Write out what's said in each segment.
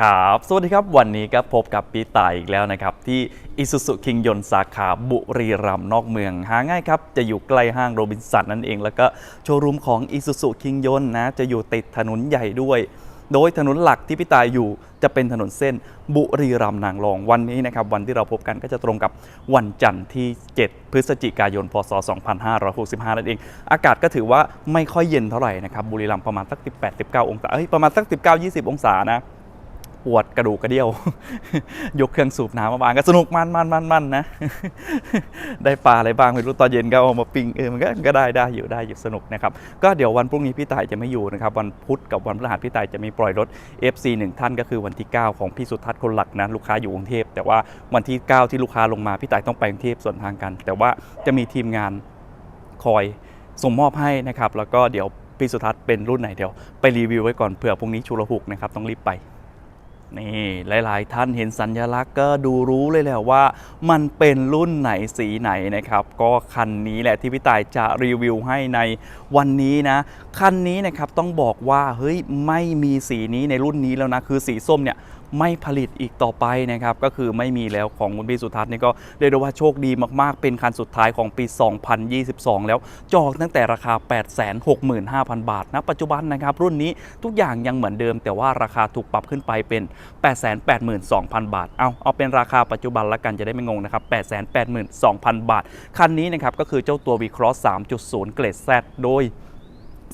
ครับสวัสดีครับวันนี้ก็พบกับปีต่ายอีกแล้วนะครับ ที่อิสุสุคิงยนสาขาบุรีรัมย์นอกเมือง หาง่ายครับ จะอยู่ใกล้ห้างโรบินสันนั่นเอง แล้วก็โชว์รูมของอิสุสุคิงยนนะ จะอยู่ติดถนนใหญ่ด้วย โดยถนนหลักที่พี่ตายอยู่จะเป็นถนนเส้นบุรีรัมย์นางรองวันนี้นะครับ วันที่เราพบกันก็จะตรงกับวันจันทร์ที่ 7 พฤศจิกายน พศ 2565 นั่นเอง อากาศก็ถือว่าไม่ค่อยเย็นเท่าไหร่นะครับบุรีรัมย์ประมาณสัก 18-19 องศาเอ้ยประมาณสัก 19-20 องศานะ ปวดกระดูกกระเดี่ยว ยกเครื่องสูบน้ำมาบางก็สนุกมันมันมันมันนะ ได้ปลาอะไรบ้างไม่รู้ตอนเย็นก็เอามาปิ้งเออมันก็ก็ได้ได้อยู่ได้อยู่สนุกนะครับ ก็เดี๋ยววันพรุ่งนี้พี่ต่ายจะไม่อยู่นะครับ วันพุธกับวันพฤหัสพี่ต่ายจะมีปล่อยรถ FC หนึ่งท่านก็คือวันที่ 9 ของพี่สุทัศน์คนหลักนะลูกค้าอยู่กรุงเทพแต่ว่าวันที่ 9 ที่ลูกค้าลงมาพี่ต่ายต้องไปกรุงเทพส่วนทางกัน แต่ว่าจะมีทีมงานคอยส่งมอบให้นะครับแล้วก็เดี๋ยวพี่สุทัศน์เป็นรุ่นไหนเดี๋ยวไปรีวิวไว้ก่อนเผื่อพรุ่งนี้ชุลหุกนะครับต้องรีบไป นี่หลาย ๆ ท่านเห็นสัญลักษณ์ก็ดูรู้เลยแหละว่า มันเป็นรุ่นไหนสีไหนนะครับ ก็คันนี้แหละที่พี่ต่ายจะรีวิวให้ในวันนี้นะ คันนี้นะครับต้องบอกว่าเฮ้ยไม่มีสีนี้ในรุ่นนี้แล้วนะ คือสีส้มเนี่ยไม่ผลิตอีกต่อไปนะครับ ก็คือไม่มีแล้วของคุณพี่สุทัศน์นี่ก็เรียกได้ว่าโชคดีมากๆ เป็นคันสุดท้ายของปี 2022 แล้วจองตั้งแต่ราคา 865,000 บาทนะปัจจุบันนะครับ รุ่นนี้ทุกอย่างยังเหมือนเดิม แต่ว่าราคาถูกปรับขึ้นไปเป็น 882,000 บาท เอาเอาเป็นราคาปัจจุบันละกันจะได้ไม่งงนะครับ 882,000 บาท คันนี้นะครับก็คือเจ้าตัว V-Cross 3.0 เกรด Z โดย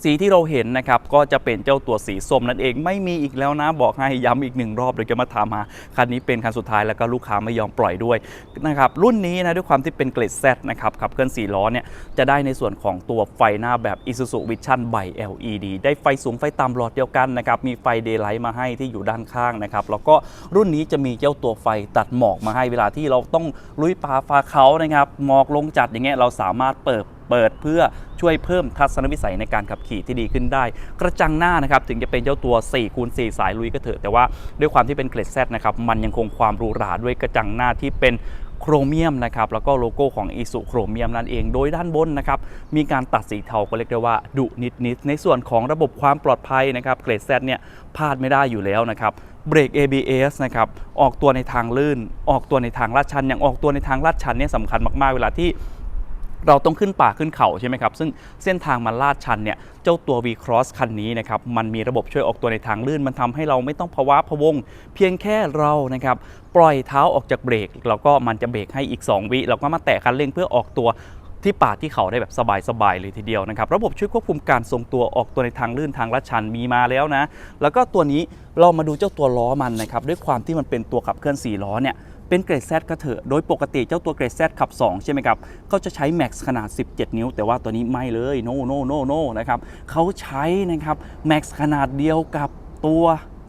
สีที่เราเห็นนะครับก็จะเป็นเจ้าตัวสีส้มนั่นเองไม่มีอีกแล้วนะบอกให้ย้ำอีกหนึ่งรอบเดี๋ยวจะมาถามหาคันนี้เป็นคันสุดท้ายแล้วก็ลูกค้าไม่ยอมปล่อยด้วยนะครับรุ่นนี้นะด้วยความที่เป็นเกรด Z นะครับขับเคลื่อน4ล้อเนี่ยจะได้ในส่วนของตัวไฟหน้าแบบ Isuzu Vision by LED ได้ไฟสูงไฟต่ำหลอดเดียวกันนะครับมีไฟเดย์ไลท์มาให้ที่อยู่ด้านข้างนะครับแล้วก็รุ่นนี้จะมีเจ้าตัวไฟตัดหมอกมาให้เวลาที่เราต้องลุยป่าฟ้าเขานะครับหมอกลงจัดอย่างเงี้ยเราสามารถเปิด เปิดเพื่อช่วยเพิ่มทัศนวิสัยในการขับขี่ที่ดีขึ้นได้ กระจังหน้านะครับถึงจะเป็นเจ้าตัว4คูณ4สายลุยก็เถอะแต่ว่าด้วยความที่เป็นเกรดแซนะครับมันยังคงความหรูหราด้วยกระจังหน้าที่เป็นโครเมียมนะครับแล้วก็โลโก้ของอีสุโครเมียมนั่นเอง โดยด้านบนนะครับมีการตัดสีเทาก็เรียกได้ว่าดุนิดๆในส่วนของระบบความปลอดภัยนะครับเกรดแซเนี่ยพลาดไม่ได้อยู่แล้วนะครับเบรก ABS นะครับออกตัวในทางลื่น ออกตัวในทางลาดชันอย่างออกตัวในทางลาดชันเนี่ยสำคัญมากๆเวลาที่ เราต้องขึ้นป่าขึ้นเขาใช่ไหมครับ ซึ่งเส้นทางมันลาดชันเนี่ย เจ้าตัว V-Cross คันนี้นะครับ มันมีระบบช่วยออกตัวในทางลื่น มันทำให้เราไม่ต้องภาวะพะวง เพียงแค่เรานะครับ ปล่อยเท้าออกจากเบรก แล้วก็มันจะเบรกให้อีก 2 วิเราก็มาแตะคันเร่งเพื่อออกตัวที่ป่าที่เขาได้แบบสบายๆเลยทีเดียวนะครับ ระบบช่วยควบคุมการทรงตัวออกตัวในทางลื่นทางลาดชันมีมาแล้วนะ แล้วก็ตัวนี้เรามาดูเจ้าตัวล้อมันนะครับ ด้วยความที่มันเป็นตัวขับเคลื่อน4ล้อเนี่ย เป็นเกรด Z ก็เถอะ โดยปกติเจ้าตัวเกรด Z ขับ 2 ใช่ไหมครับเขาจะใช้ Max ขนาด 17 นิ้ว แต่ว่าตัวนี้ไม่เลยโนโนโนโนนะครับเขาใช้นะครับ Max ขนาดเดียวกับตัว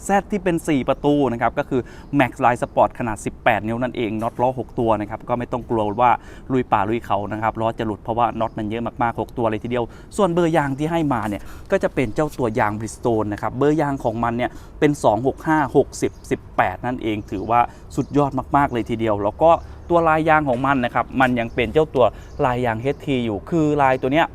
Z ที่เป็น 4 ประตูนะครับก็คือ Max Line Sport ขนาด 18 นิ้วนั่นเองน็อตล้อ 6 ตัวนะครับก็ไม่ต้องกลัวว่าลุยป่าลุยเขานะครับล้อจะหลุดเพราะว่าน็อตมันเยอะมากๆ 6 ตัวเลยทีเดียว ส่วนเบอร์ยางที่ให้มาเนี่ยก็จะเป็นเจ้าตัวยางบริสโตนนะครับเบอร์ยางของมันเนี่ยเป็น 265 60 18 นั่นเองถือว่าสุดยอดมากๆเลยทีเดียว แล้วก็ตัวลายยางของมันนะครับมันยังเป็นเจ้าตัวลายยาง HT อยู่คือลายตัวเนี้ย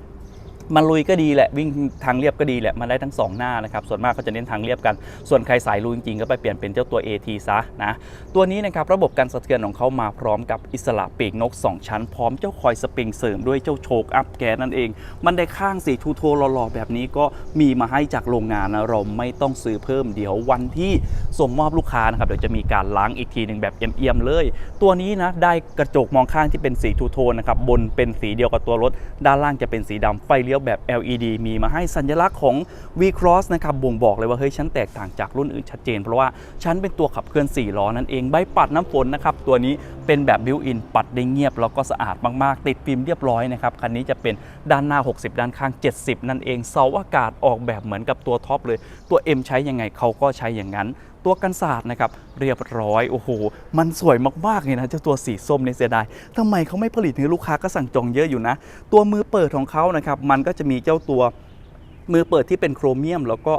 มันลุยก็ดีแหละวิ่งทางเรียบก็ดีแหละมันได้ทั้ง 2 หน้านะครับส่วนมากเขาจะเน้นทางเรียบกัน ส่วนใครสายลุยจริงๆก็ไปเปลี่ยนเป็นเจ้าตัว AT ซะนะตัวนี้นะครับระบบการสะเทือนของเขามาพร้อมกับอิสระปีกนก 2 ชั้น พร้อมเจ้าคอยสปริงเสริมด้วยเจ้าโชคอัพแกนนั่นเอง มันได้ข้างสีทูโทหล่อๆแบบนี้ก็มีมาให้จากโรงงานนะเราไม่ต้องซื้อเพิ่มเดี๋ยววันที่ส่งมอบลูกค้านะครับเดี๋ยวจะมีการล้างอีกทีหนึ่งแบบเอี่ยมๆเลย ตัวนี้นะได้กระจกมองข้างที่เป็นสีทูโทนนะครับบนเป็นสีเดียวกับตัวรถ ด้านล่างจะเป็นสีดำไฟเลี้ยวแบบ LED มีมาให้สัญลักษณ์ของ V-Cross นะครับบ่งบอกเลยว่าเฮ้ยฉันแตกต่างจากรุ่นอื่นชัดเจน เพราะว่าฉันเป็นตัวขับเคลื่อน 4 ล้อนั่นเองใบปัดน้ำฝนนะครับตัวนี้เป็นแบบบิวอินปัดได้เงียบแล้วก็สะอาดมาก ๆ ติดฟิล์มเรียบร้อยนะครับคันนี้จะเป็นด้านหน้า 60 ด้านข้าง 70 นั่นเองเสาอากาศออกแบบเหมือนกับตัวท็อปเลย ตัว M ใช้ยังไงเขาก็ใช้อย่างนั้นตัวกันศาสตร์นะครับเรียบร้อยโอ้โหมันสวยมากๆเลยนะเจ้าตัวสีส้มในเสียดายทำไมเขาไม่ผลิตให้ลูกค้าก็สั่งจองเยอะอยู่นะ ตัวมือเปิดของเขานะครับมันก็จะมีเจ้าตัวมือเปิดที่เป็นโครเมียม แล้วก็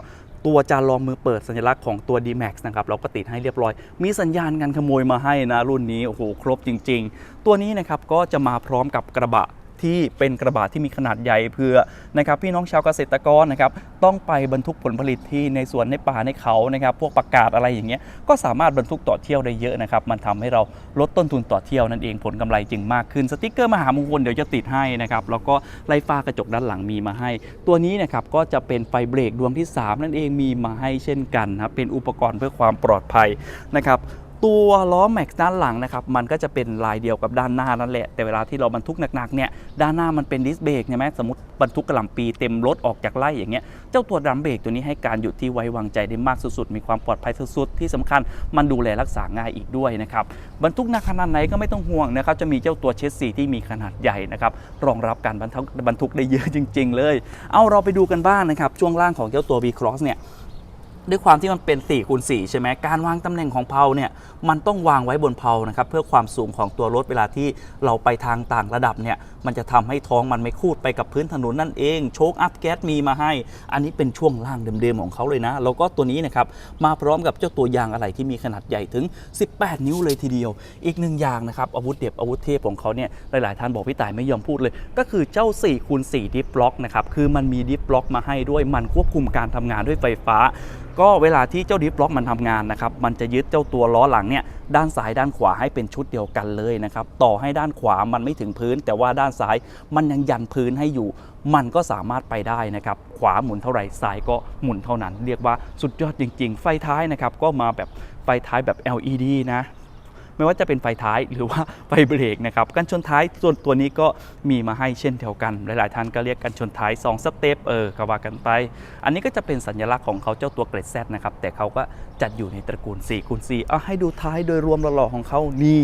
ตัวจานรองมือเปิดสัญลักษณ์ของตัว D-Max นะครับเราก็ติดให้เรียบร้อย มีสัญญาณงานขโมยมาให้นะรุ่นนี้โอ้โหครบจริง ๆ ตัวนี้นะครับก็จะมาพร้อมกับกระบะ ที่เป็นกระบะที่มีขนาดใหญ่เพื่อนะครับพี่น้องชาวเกษตรกรนะครับต้องไปบรรทุกผลผลิตที่ในสวนในป่าในเขานะครับพวกประกาศอะไรอย่างเงี้ยก็สามารถบรรทุกต่อเที่ยวได้เยอะนะครับมันทำให้เราลดต้นทุนต่อเที่ยวนั่นเองผลกำไรจึงมากขึ้นสติกเกอร์มหามงคลเดี๋ยวจะติดให้นะครับแล้วก็ไล่ฟ้ากระจกด้านหลังมีมาให้ ตัวนี้นะครับก็จะเป็นไฟเบรกดวงที่ 3 นั่นเองมีมาให้เช่นกันนะครับเป็นอุปกรณ์เพื่อความปลอดภัยนะครับ ตัวล้อแม็กซ์ด้านหลังนะครับมันก็จะเป็นลายเดียวกับด้านหน้านั่นแหละ แต่เวลาที่เราบรรทุกหนักๆเนี่ยด้านหน้ามันเป็นดิสเบรกใช่ไหมสมมติบรรทุกกระหล่ำปีเต็มรถออกจากไร่อย่างเงี้ยเจ้าตัวดัมเบรกตัวนี้ให้การหยุดที่ไว้วางใจได้มากสุดๆ มีความปลอดภัยสุดๆ ที่สำคัญมันดูแลรักษาง่ายอีกด้วยนะครับบรรทุกหนักขนาดไหนก็ไม่ต้องห่วงนะครับจะมีเจ้าตัวเชสซีที่มีขนาดใหญ่นะครับรองรับการบรรทุกบรรทุกได้เยอะจริง ๆ เลย เอาเราไปดูกันบ้างนะครับช่วงล่างของเจ้าตัว V Cross เนี่ย ด้วยความที่มันเป็น4คูณ4ใช่ไหมการวางตำแหน่งของเพลาเนี่ยมันต้องวางไว้บนเพลานะครับเพื่อความสูงของตัวรถเวลาที่เราไปทางต่างระดับเนี่ยมันจะทำให้ท้องมันไม่คูดไปกับพื้นถนนนั่นเองโชคอัพแก๊สมีมาให้ อันนี้เป็นช่วงล่างเดิมๆของเขาเลยนะ แล้วก็ตัวนี้นะครับมาพร้อมกับเจ้าตัวยางอะไหล่ที่มีขนาดใหญ่ถึง 18 นิ้วเลยทีเดียว อีกหนึ่งอย่างนะครับอาวุธเด็บอาวุธเทพของเขาเนี่ยหลายๆท่านบอกพี่ต่ายไม่ยอมพูดเลย ก็คือเจ้า4คูณ4ดิฟบล็อกนะครับคือมันมีดิฟล็อกมาให้ด้วยมันควบคุมการทำงานด้วยไฟฟ้าก็เวลาที่เจ้าดิฟล็อกมันทำงานนะครับ มันจะยึดเจ้าตัวล้อหลังเนี่ยด้านซ้ายด้านขวาให้เป็นชุดเดียวกันเลยนะครับ ต่อให้ด้านขวามันไม่ถึงพื้น แต่ว่าด้านซ้ายมันยังยันพื้นให้อยู่ มันก็สามารถไปได้นะครับ ขวาหมุนเท่าไหร่ซ้ายก็หมุนเท่านั้น เรียกว่าสุดยอดจริง ๆ ไฟท้ายนะครับก็มาแบบไฟท้ายแบบ LED นะ ไม่ว่าจะเป็นไฟท้ายหรือว่าไฟเบรกนะครับกันชนท้ายส่วนตัวนี้ก็มีมาให้เช่นเดียวกัน หลาย ๆ ท่านก็เรียกกันชนท้าย 2 สเต็ปเออกว่ากันไป อันนี้ก็จะเป็นสัญลักษณ์ของเขาเจ้าตัวเกรดแซนะครับแต่เขาก็จัดอยู่ในตระกูล4คูณ4เอาให้ดูท้ายโดยรวมหล่อๆของเขานี่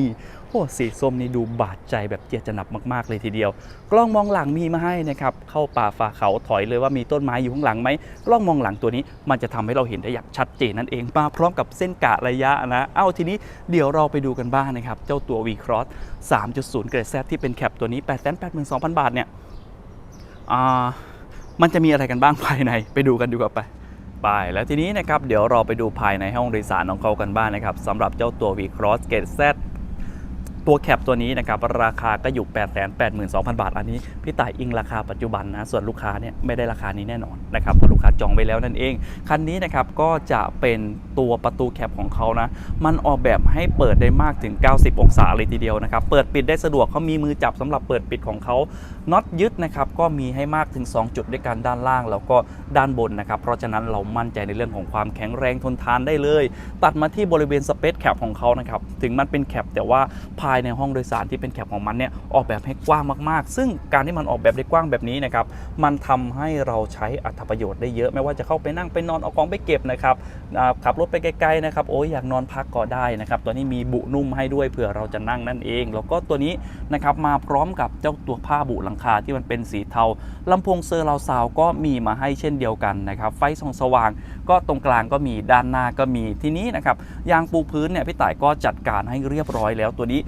อ้สีส้มนี่ดูบาดใจแบบเจียจะหนับมากๆเลยทีเดียว กล้องมองหลังมีมาให้นะครับเข้าป่าฝ่าเขาถอยเลยว่ามีต้นไม้อยู่ข้างหลังไหมกล้องมองหลังตัวนี้มันจะทำให้เราเห็นได้อย่างชัดเจนนั่นเองมาพร้อมกับเส้นกะระยะนะเอ้าทีนี้เดี๋ยวเราไปดูกันบ้างนะครับเจ้าตัว V Cross 3.0 เกรดแซที่เป็นแคปตัวนี้882,000 บาทเนี่ยมันจะมีอะไรกันบ้างภายในไปดูกันดีกว่าไปไปแล้วทีนี้นะครับเดี๋ยวเราไปดูภายในห้องโดยสารของเขากันบ้างนะครับสำหรับเจ้าตัว V Cross เกรด Z ตัวแคปตัวนี้นะครับราคาก็อยู่ 882,000 บาท อันนี้พี่ต่ายอิงราคาปัจจุบันนะส่วนลูกค้าเนี่ยไม่ได้ราคานี้แน่นอนนะครับเพราะลูกค้าจองไว้แล้วนั่นเอง คันนี้นะครับก็จะเป็นตัวประตูแคปของเขานะมันออกแบบให้เปิดได้มากถึง 90 องศาเลยทีเดียวนะครับเปิดปิดได้สะดวกเขามีมือจับสำหรับเปิดปิดของเขาน็อตยึดนะครับก็มีให้มากถึง 2 จุดด้วยกันด้านล่าง แล้วก็ด้านบนนะครับเพราะฉะนั้นเรามั่นใจในเรื่องของความแข็งแรงทนทานได้เลย ตัดมาที่บริเวณสเปซแคปของเขานะครับถึงมันเป็นแคปแต่ว่าภายในห้องโดยสารที่เป็นแคปของมันเนี่ยออกแบบให้กว้างมากๆ ซึ่งการที่มันออกแบบได้กว้างแบบนี้นะครับมันทำให้เราใช้อัตประโยชน์ได้เยอะ ไม่ว่าจะเข้าไปนั่งไปนอนเอาของไปเก็บนะครับขับรถไปไกลๆนะครับโอ้ยอยากนอนพักก็ได้นะครับตัวนี้มีบุนุ่มให้ด้วยเผื่อเราจะนั่งนั่นเอง แล้วก็ตัวนี้นะครับมาพร้อมกับเจ้าตัวผ้าบุหลังคาที่มันเป็นสีเทาลำโพงเซอร์ราวซาวก็มีมาให้เช่นเดียวกันนะครับไฟส่องสว่าง ก็ตรงกลางก็มีด้านหน้าก็มีทีนี้นะครับยางปูพื้นเนี่ยพี่ต่ายก็จัดการให้เรียบร้อยแล้วตัวนี้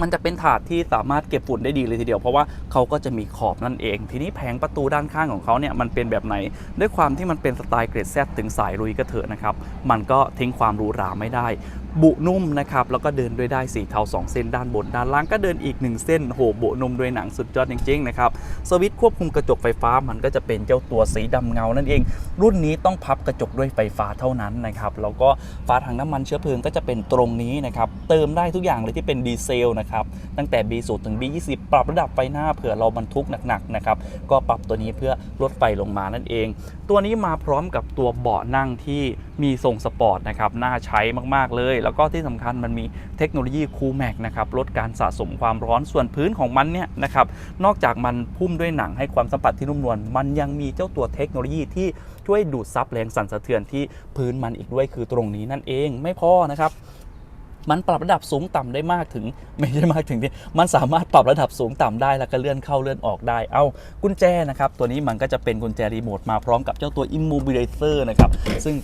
มันจะเป็นถาดที่สามารถเก็บฝุ่นได้ดีเลยทีเดียว เพราะว่าเขาก็จะมีขอบนั่นเอง ทีนี้แผงประตูด้านข้างของเขาเนี่ยมันเป็นแบบไหน ด้วยความที่มันเป็นสไตล์เกรดแซถึงสายรุยก็เถอะนะครับมันก็ทิ้งความหรูหราไม่ได้ บุนุ่มนะครับแล้วก็เดินด้วยได้สีเทา2 เส้นด้านบนด้านล่างก็เดินอีก 1 เส้นโหบุนุ่มด้วยหนังสุดยอดจริงๆนะครับสวิตช์ควบคุมกระจกไฟฟ้ามันก็จะเป็นเจ้าตัวสีดำเงานั่นเอง รุ่นนี้ต้องพับกระจกด้วยไฟฟ้าเท่านั้นนะครับแล้วก็ฝาถังน้ำมันเชื้อเพลิงก็จะเป็นตรงนี้นะครับเติมได้ทุกอย่างเลยที่เป็นดีเซลนะครับ ตั้งแต่ B0 ถึง B20 ปรับระดับไฟหน้าเผื่อเราบรรทุกหนักๆนะครับ ก็ปรับตัวนี้เพื่อลดไฟลงมานั่นเอง ตัวนี้มาพร้อมกับตัวเบาะนั่งที่มีทรงสปอร์ตนะครับ น่าใช้มากๆเลย แล้วก็ที่สำคัญมันมีเทคโนโลยีคูลแม็กนะครับ ลดการสะสมความร้อนส่วนพื้นของมันเนี่ยนะครับ นอกจากมันพุ่มด้วยหนังให้ความสัมผัสที่นุ่มนวล มันยังมีเจ้าตัวเทคโนโลยีที่ช่วยดูดซับแรงสั่นสะเทือนที่พื้นมันอีกด้วยคือตรงนี้นั่นเอง ไม่พอนะครับ มันปรับระดับสูงต่ำได้มากถึงไม่ใช่มากถึงที่มันสามารถปรับระดับสูงต่ำได้แล้วก็เลื่อนเข้าเลื่อนออกได้ เอากุญแจนะครับตัวนี้มันก็จะเป็นกุญแจรีโมทมาพร้อมกับเจ้าตัว Immobilizer นะครับซึ่ง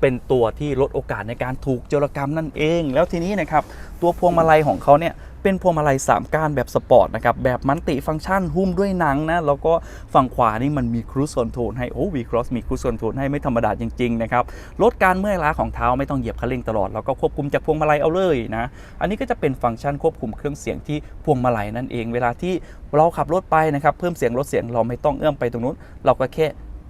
เป็นตัวที่ลดโอกาสในการถูกโจรกรรมนั่นเอง แล้วทีนี้นะครับตัวพวงมาลัยของเขาเนี่ยเป็นพวงมาลัย3ก้านแบบสปอร์ตนะครับแบบมันติฟังก์ชันหุ้มด้วยหนังนะแล้วก็ฝั่งขวานี่มันมีครู i คอนโทรลให้โอ้วีครอสมีครู i คอนโทรลให้ไม่ธรรมดาจริงๆนะครับลดการเมื่อยล้าของเท้าไม่ต้องเหยียบคันเร่งตลอดแล้วก็ควบคุมจากพวงมาลัยเอาเลยนะอันนี้ก็จะเป็นฟังก์ชันควบคุมเครื่องเสียงที่พวงมาลัยนั่นเอง เวลาที่เราขับรถไปนะครับเพิ่มเสียงลดเสียงเราไม่ต้องเอื้อมไปตรงนู้นเราก็แค่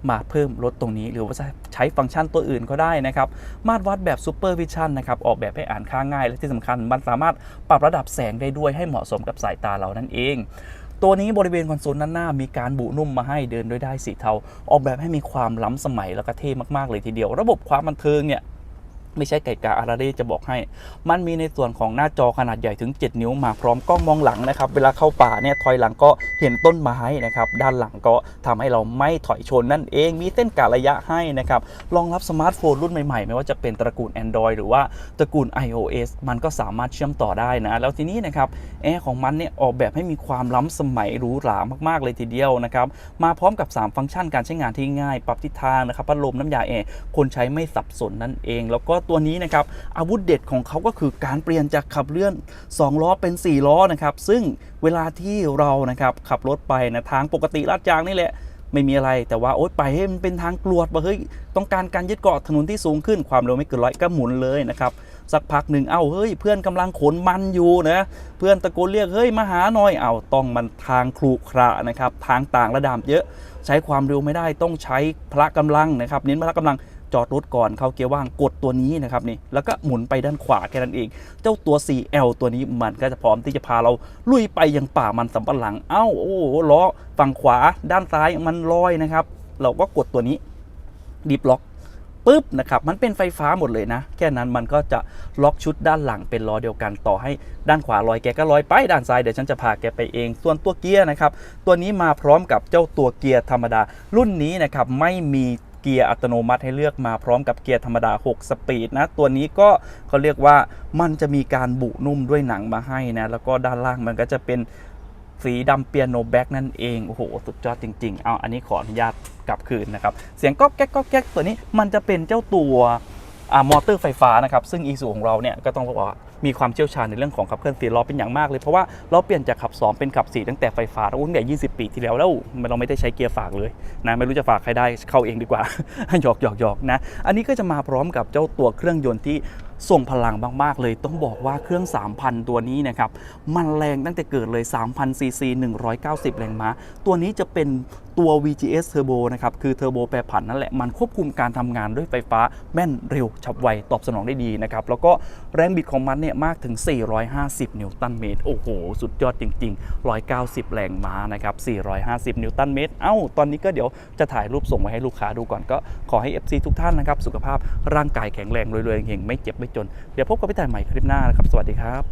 มาเพิ่มลดตรงนี้ หรือว่าจะใช้ฟังก์ชันตัวอื่นก็ได้นะครับ มาตรวัดแบบ Super Vision นะครับ ออกแบบให้อ่านค่าง่าย และที่สำคัญมันสามารถปรับระดับแสงได้ด้วยให้เหมาะสมกับสายตาเรานั่นเองตัวนี้บริเวณคอนโซลด้านหน้ามีการบุนุ่มมาให้เดินด้วยได้สีเทา ออกแบบให้มีความล้ำสมัยแล้วก็เท่มากๆเลยทีเดียว ระบบความบันเทิงเนี่ย ไม่ใช่ไก่กาอาราเร่จะบอกให้ มันมีในส่วนของหน้าจอขนาดใหญ่ถึง 7 นิ้วมาพร้อมกล้องมองหลังนะครับ เวลาเข้าป่าเนี่ยถอยหลังก็เห็นต้นไม้นะครับ ด้านหลังก็ทำให้เราไม่ถอยชนนั่นเอง มีเส้นกะระยะให้นะครับรองรับสมาร์ทโฟนรุ่นใหม่ๆ ไม่ว่าจะเป็นตระกูล Android หรือว่าตระกูล iOS มันก็สามารถเชื่อมต่อได้นะ แล้วทีนี้นะครับแอร์ของมันเนี่ยออกแบบให้มีความล้ำสมัยหรูหรามากๆเลยทีเดียวนะครับ มาพร้อมกับ 3 ฟังก์ชันการใช้งานที่ง่าย ปรับทิศทางนะครับพัดลมน้ำยาแอร์คนใช้ไม่สับสนนั่นเอง แล้วก็ตัวนี้นะครับอาวุธเด็ดของเขาก็คือการเปลี่ยนจากขับเลื่อน 2 ล้อเป็น 4 ล้อนะครับซึ่งเวลาที่เรานะครับขับรถไปนะทางปกติลาดยางนี่แหละไม่มีอะไรแต่ว่าโอ๊ยไปให้มันเป็นทางกรวดว่าเฮ้ยต้องการการยึดเกาะถนนที่สูงขึ้นความเร็วไม่เกินร้อยก็หมุนเลยนะครับสักพักหนึ่งเอ้าเฮ้ยเพื่อนกำลังขนมันอยู่นะเพื่อนตะโกนเรียกเฮ้ยมาหาหน่อยเอาต้องมันทางครุขระนะครับทางต่างระดับเยอะ ใช้ความเร็วไม่ได้ต้องใช้พละกำลังนะครับเน้นพละกำลัง จอดรถก่อนเข้าเกียร์ว่างกดตัวนี้นะครับนี่แล้วก็หมุนไปด้านขวาแค่นั้นเอง เจ้าตัว 4L ตัวนี้มันก็จะพร้อมที่จะพาเราลุยไปยังป่ามันสำปะหลังเอ้าโอ้ล้อฝั่งขวาด้านซ้ายมันลอยนะครับ เราก็กดตัวนี้ดิฟล็อกปุ๊บนะครับมันเป็นไฟฟ้าหมดเลยนะ แค่นั้นมันก็จะล็อกชุดด้านหลังเป็นล้อเดียวกันต่อให้ด้านขวาลอยแกก็ลอยไปด้านซ้ายเดี๋ยวฉันจะพาแกไปเอง ส่วนตัวเกียร์นะครับตัวนี้มาพร้อมกับเจ้าตัวเกียร์ธรรมดา รุ่นนี้นะครับไม่มี เกียร์อัตโนมัติให้เลือกมาพร้อมกับเกียร์ธรรมดา 6 สปีดนะ ตัวนี้ก็เขาเรียกว่ามันจะมีการบุนุ่มด้วยหนังมาให้นะ แล้วก็ด้านล่างมันก็จะเป็นสีดำเปียโนแบ็กนั่นเอง โอ้โห สุดยอดจริง ๆ เอาอันนี้ขออนุญาตกลับคืนนะครับ เสียงก๊อกแก๊กก๊อกแก๊กตัวนี้มันจะเป็นเจ้าตัว มอเตอร์ไฟฟ้านะครับซึ่งอีซูของเราเนี่ยก็ต้องบอกว่ามีความเชี่ยวชาญในเรื่องของขับเคลื่อนสี่ล้อเป็นอย่างมากเลยเพราะว่าเราเปลี่ยนจากขับ 2 เป็นขับ 4 ตั้งแต่ไฟฟ้าตั้งแต่20 ปีที่แล้วแล้วเราไม่ได้ใช้เกียร์ฝากเลยนะไม่รู้จะฝากใครได้เข้าเองดีกว่าหยอกหยอกหยอกนะอันนี้ก็จะมาพร้อมกับเจ้าตัวเครื่องยนต์ที่ส่งพลังมาก ๆ เลยต้องบอกว่าเครื่อง 3,000 ตัวนี้นะครับ มันแรงตั้งแต่เกิดเลย 3,000ซีซี190 แรงม้า ตัวนี้จะเป็น ตัว VGS Turbo นะครับ คือเทอร์โบแปรผันนั่นแหละ มันควบคุมการทำงานด้วยไฟฟ้าแม่นเร็วฉับไว ตอบสนองได้ดีนะครับ แล้วก็แรงบิดของมันเนี่ยมากถึง 450 นิวตันเมตร โอ้โห สุดยอดจริง ๆ 190 แรงม้านะครับ 450 นิวตันเมตร เอ้า ตอนนี้ก็เดี๋ยวจะถ่ายรูปส่งไปให้ลูกค้าดูก่อนก็ขอให้ FC ทุกท่านนะครับ สุขภาพร่างกายแข็งแรงรวยๆเฮงไม่เจ็บไม่จน เดี๋ยวพบกับพี่ต่ายใหม่คลิปหน้านะครับ สวัสดีครับ